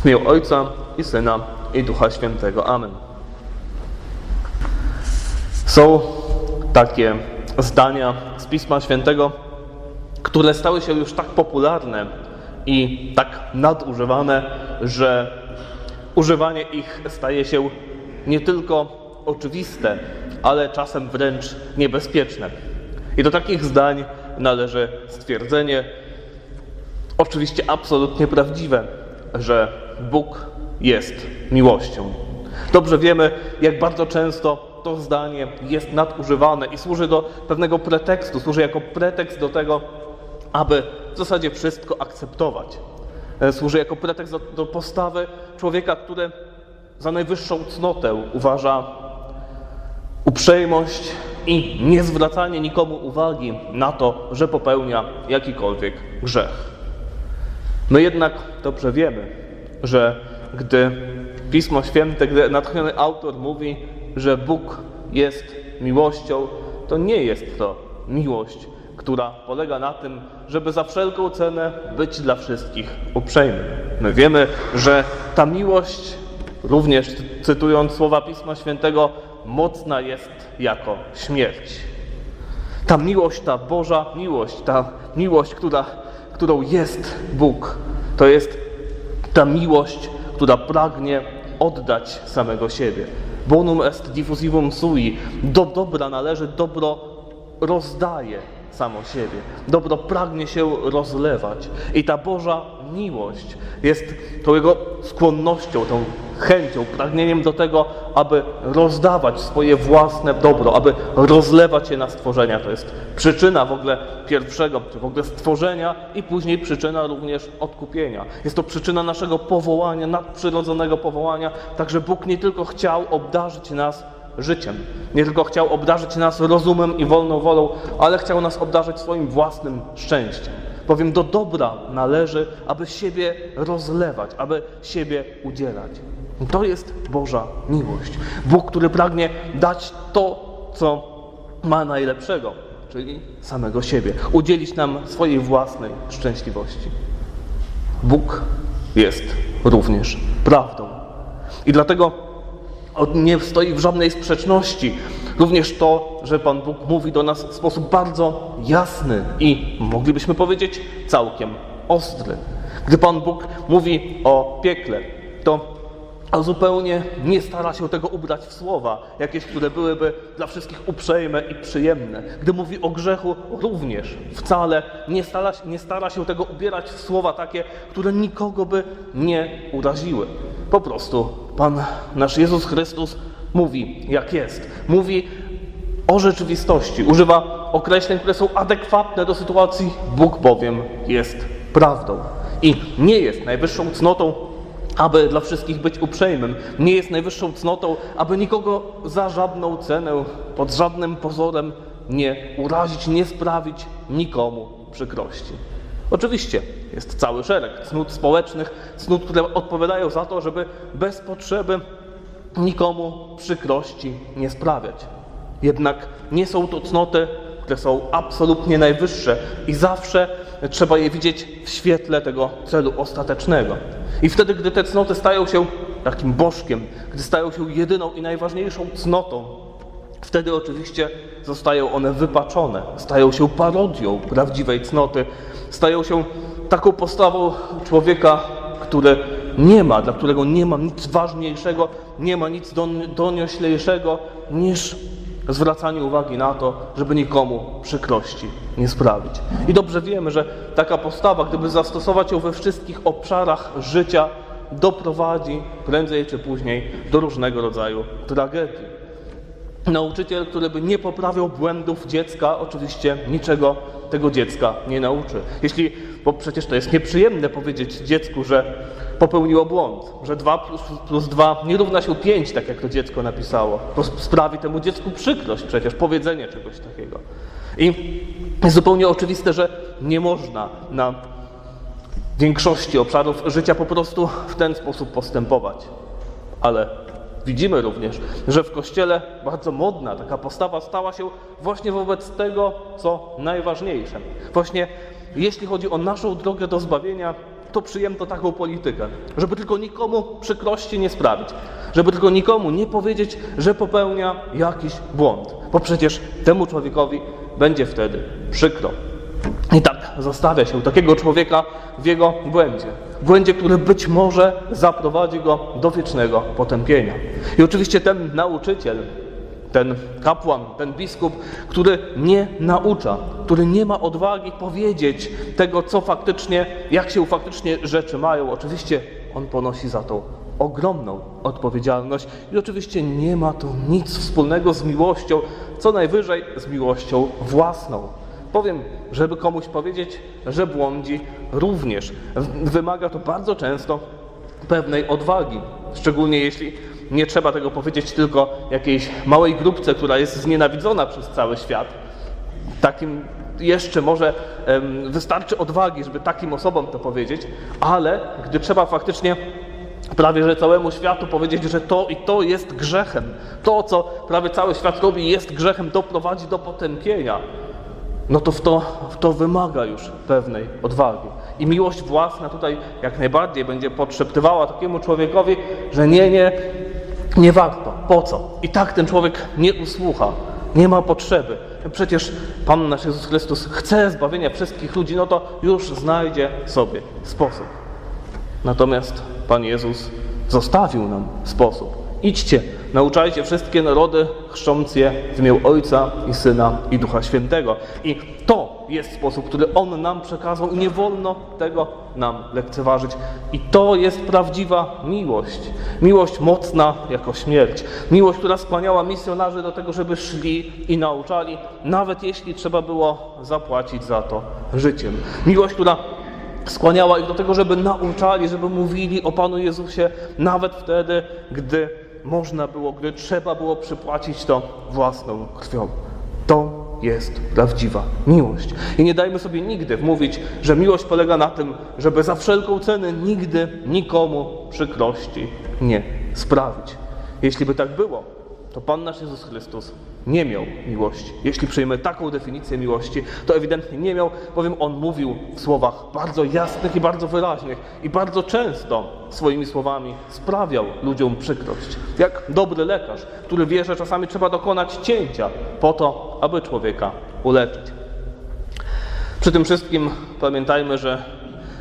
W imię Ojca i Syna i Ducha Świętego. Amen. Są takie zdania z Pisma Świętego, które stały się już tak popularne i tak nadużywane, że używanie ich staje się nie tylko oczywiste, ale czasem wręcz niebezpieczne. I do takich zdań należy stwierdzenie, oczywiście absolutnie prawdziwe, że Bóg jest miłością. Dobrze wiemy, jak bardzo często to zdanie jest nadużywane i służy do pewnego pretekstu, służy jako pretekst do tego, aby w zasadzie wszystko akceptować. E, Służy jako pretekst do, postawy człowieka, który za najwyższą cnotę uważa uprzejmość i niezwracanie nikomu uwagi na to, że popełnia jakikolwiek grzech. My jednak dobrze wiemy, że gdy Pismo Święte, gdy natchniony autor mówi, że Bóg jest miłością, to nie jest to miłość, która polega na tym, żeby za wszelką cenę być dla wszystkich uprzejmym. My wiemy, że ta miłość, również cytując słowa Pisma Świętego, mocna jest jako śmierć. Ta miłość, ta Boża miłość, ta miłość, która, którą jest Bóg, to jest ta miłość, która pragnie oddać samego siebie. Bonum est diffusivum sui. Do dobra należy, dobro rozdaje samo siebie. Dobro pragnie się rozlewać. I ta Boża miłość jest tą jego skłonnością, tą chęcią, pragnieniem do tego, aby rozdawać swoje własne dobro, aby rozlewać je na stworzenia. To jest przyczyna w ogóle pierwszego, czy w ogóle stworzenia i później przyczyna również odkupienia. Jest to przyczyna naszego powołania, nadprzyrodzonego powołania. Także Bóg nie tylko chciał obdarzyć nas życiem, nie tylko chciał obdarzyć nas rozumem i wolną wolą, ale chciał nas obdarzyć swoim własnym szczęściem. Bowiem do dobra należy, aby siebie rozlewać, aby siebie udzielać. To jest Boża miłość. Bóg, który pragnie dać to, co ma najlepszego, czyli samego siebie, udzielić nam swojej własnej szczęśliwości. Bóg jest również prawdą. I dlatego nie stoi w żadnej sprzeczności również to, że Pan Bóg mówi do nas w sposób bardzo jasny i moglibyśmy powiedzieć całkiem ostry. Gdy Pan Bóg mówi o piekle, to a zupełnie nie stara się tego ubrać w słowa, jakieś, które byłyby dla wszystkich uprzejme i przyjemne. Gdy mówi o grzechu, również wcale nie stara, nie stara się tego ubierać w słowa takie, które nikogo by nie uraziły. Po prostu Pan nasz Jezus Chrystus mówi, jak jest. Mówi o rzeczywistości. Używa określeń, które są adekwatne do sytuacji. Bóg bowiem jest prawdą. I nie jest najwyższą cnotą aby dla wszystkich być uprzejmym. Nie jest najwyższą cnotą, aby nikogo za żadną cenę, pod żadnym pozorem nie urazić, nie sprawić nikomu przykrości. Oczywiście jest cały szereg cnót społecznych, cnót, które odpowiadają za to, żeby bez potrzeby nikomu przykrości nie sprawiać. Jednak nie są to cnoty, które są absolutnie najwyższe i zawsze trzeba je widzieć w świetle tego celu ostatecznego. I wtedy, gdy te cnoty stają się takim bożkiem, gdy stają się jedyną i najważniejszą cnotą, wtedy oczywiście zostają one wypaczone, stają się parodią prawdziwej cnoty, stają się taką postawą człowieka, który nie ma, dla którego nie ma nic ważniejszego, nie ma nic donioślejszego niż zwracanie uwagi na to, żeby nikomu przykrości nie sprawić. I dobrze wiemy, że taka postawa, gdyby zastosować ją we wszystkich obszarach życia, doprowadzi prędzej czy później do różnego rodzaju tragedii. Nauczyciel, który by nie poprawiał błędów dziecka, oczywiście niczego tego dziecka nie nauczy. Jeśli, bo przecież to jest nieprzyjemne powiedzieć dziecku, że popełniło błąd, że 2 plus, plus 2 nie równa się 5, tak jak to dziecko napisało. To sprawi temu dziecku przykrość przecież powiedzenie czegoś takiego. I jest zupełnie oczywiste, że nie można na większości obszarów życia po prostu w ten sposób postępować. Ale widzimy również, że w Kościele bardzo modna taka postawa stała się właśnie wobec tego, co najważniejsze. Właśnie jeśli chodzi o naszą drogę do zbawienia, to przyjęto taką politykę, żeby tylko nikomu przykrości nie sprawić, żeby tylko nikomu nie powiedzieć, że popełnia jakiś błąd, bo przecież temu człowiekowi będzie wtedy przykro. I tak zostawia się takiego człowieka w jego błędzie. Błędzie, który być może zaprowadzi go do wiecznego potępienia. I oczywiście ten nauczyciel, ten kapłan, ten biskup, który nie naucza, który nie ma odwagi powiedzieć tego, co faktycznie, jak się faktycznie rzeczy mają, oczywiście on ponosi za to ogromną odpowiedzialność i oczywiście nie ma to nic wspólnego z miłością, co najwyżej z miłością własną. Powiem, żeby komuś powiedzieć, że błądzi, również wymaga to bardzo często pewnej odwagi. Szczególnie jeśli nie trzeba tego powiedzieć tylko jakiejś małej grupce, która jest znienawidzona przez cały świat. Takim jeszcze może wystarczy odwagi, żeby takim osobom to powiedzieć, ale gdy trzeba faktycznie prawie że całemu światu powiedzieć, że to i to jest grzechem, to co prawie cały świat robi jest grzechem, to prowadzi do potępienia, no to w to, w to wymaga już pewnej odwagi. I miłość własna tutaj jak najbardziej będzie podszeptywała takiemu człowiekowi, że nie, nie, nie warto. Po co? I tak ten człowiek nie usłucha, nie ma potrzeby. Przecież Pan nasz Jezus Chrystus chce zbawienia wszystkich ludzi, no to już znajdzie sobie sposób. Natomiast Pan Jezus zostawił nam sposób. Idźcie, nauczajcie wszystkie narody, chrząc je w imię Ojca i Syna i Ducha Świętego. I to jest sposób, który On nam przekazał i nie wolno tego nam lekceważyć. I to jest prawdziwa miłość. Miłość mocna jako śmierć. Miłość, która skłaniała misjonarzy do tego, żeby szli i nauczali, nawet jeśli trzeba było zapłacić za to życiem. Miłość, która skłaniała ich do tego, żeby nauczali, żeby mówili o Panu Jezusie, nawet wtedy, gdy można było, gdy trzeba było przypłacić to własną krwią. To jest prawdziwa miłość. I nie dajmy sobie nigdy wmówić, że miłość polega na tym, żeby za wszelką cenę nigdy nikomu przykrości nie sprawić. Jeśli by tak było, to Pan nasz Jezus Chrystus nie miał miłości. Jeśli przyjmę taką definicję miłości, to ewidentnie nie miał, bowiem On mówił w słowach bardzo jasnych i bardzo wyraźnych i bardzo często swoimi słowami sprawiał ludziom przykrość. Jak dobry lekarz, który wie, że czasami trzeba dokonać cięcia po to, aby człowieka uleczyć. Przy tym wszystkim pamiętajmy, że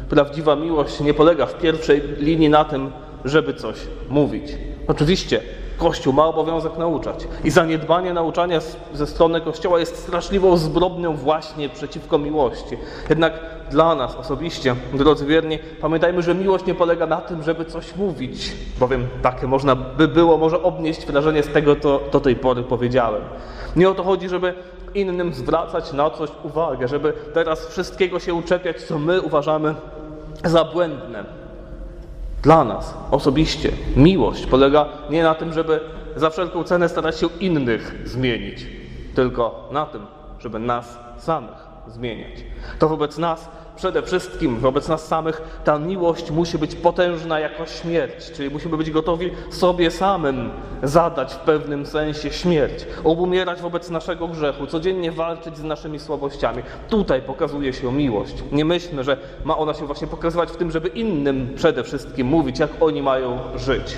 prawdziwa miłość nie polega w pierwszej linii na tym, żeby coś mówić. Oczywiście Kościół ma obowiązek nauczać i zaniedbanie nauczania ze strony Kościoła jest straszliwą zbrodnią właśnie przeciwko miłości. Jednak dla nas osobiście, drodzy wierni, pamiętajmy, że miłość nie polega na tym, żeby coś mówić, bowiem takie można by było może obnieść wrażenie z tego, co do tej pory powiedziałem. Nie o to chodzi, żeby innym zwracać na coś uwagę, żeby teraz wszystkiego się uczepiać, co my uważamy za błędne. Dla nas osobiście miłość polega nie na tym, żeby za wszelką cenę starać się innych zmienić, tylko na tym, żeby nas samych zmieniać. To wobec nas przede wszystkim, wobec nas samych, ta miłość musi być potężna jako śmierć, czyli musimy być gotowi sobie samym zadać w pewnym sensie śmierć, obumierać wobec naszego grzechu, codziennie walczyć z naszymi słabościami. Tutaj pokazuje się miłość. Nie myślmy, że ma ona się właśnie pokazywać w tym, żeby innym przede wszystkim mówić, jak oni mają żyć.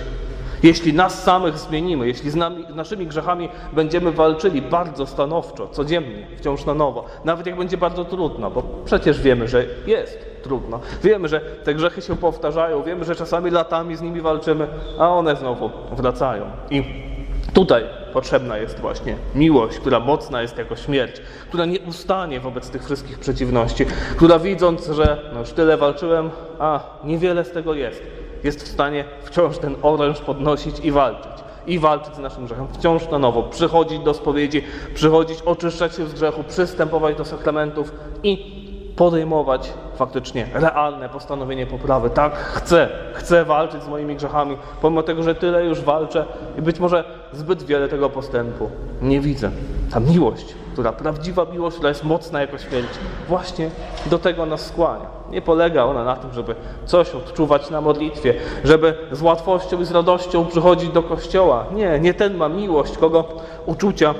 Jeśli nas samych zmienimy, jeśli z, nami, naszymi grzechami będziemy walczyli bardzo stanowczo, codziennie, wciąż na nowo, nawet jak będzie bardzo trudno, bo przecież wiemy, że jest trudno. Wiemy, że te grzechy się powtarzają, wiemy, że czasami latami z nimi walczymy, a one znowu wracają. I tutaj potrzebna jest właśnie miłość, która mocna jest jako śmierć, która nie ustanie wobec tych wszystkich przeciwności, która widząc, że no już tyle walczyłem, a niewiele z tego jest, jest w stanie wciąż ten oręż podnosić i walczyć. I walczyć z naszym grzechem wciąż na nowo, przychodzić do spowiedzi, przychodzić, oczyszczać się z grzechu, przystępować do sakramentów i podejmować faktycznie realne postanowienie poprawy. Tak, chcę, chcę walczyć z moimi grzechami, pomimo tego, że tyle już walczę i być może zbyt wiele tego postępu nie widzę. Ta miłość, która prawdziwa miłość, która jest mocna jako śmierć, właśnie do tego nas skłania. Nie polega ona na tym, żeby coś odczuwać na modlitwie, żeby z łatwością i z radością przychodzić do kościoła. Nie, nie ten ma miłość, kogo uczucia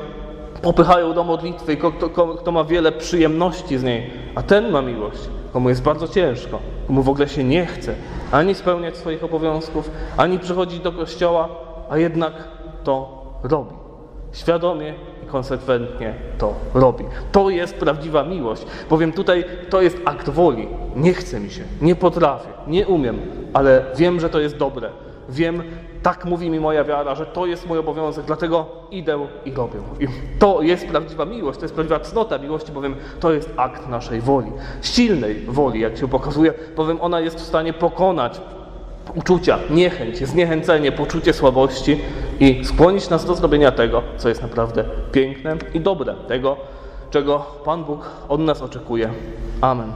popychają do modlitwy i kto, kto, ma wiele przyjemności z niej, a ten ma miłość, komu jest bardzo ciężko, mu w ogóle się nie chce ani spełniać swoich obowiązków, ani przychodzić do kościoła, a jednak to robi. Świadomie i konsekwentnie to robi. To jest prawdziwa miłość, bowiem tutaj to jest akt woli. Nie chce mi się, nie potrafię, nie umiem, ale wiem, że to jest dobre. Wiem, tak mówi mi moja wiara, że to jest mój obowiązek, dlatego idę i robię. I to jest prawdziwa miłość, to jest prawdziwa cnota miłości, bowiem to jest akt naszej woli. Silnej woli, jak się pokazuje, bowiem ona jest w stanie pokonać uczucia, niechęć, zniechęcenie, poczucie słabości i skłonić nas do zrobienia tego, co jest naprawdę piękne i dobre, tego, czego Pan Bóg od nas oczekuje. Amen.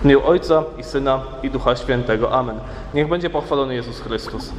W imię Ojca i Syna i Ducha Świętego. Amen. Niech będzie pochwalony Jezus Chrystus.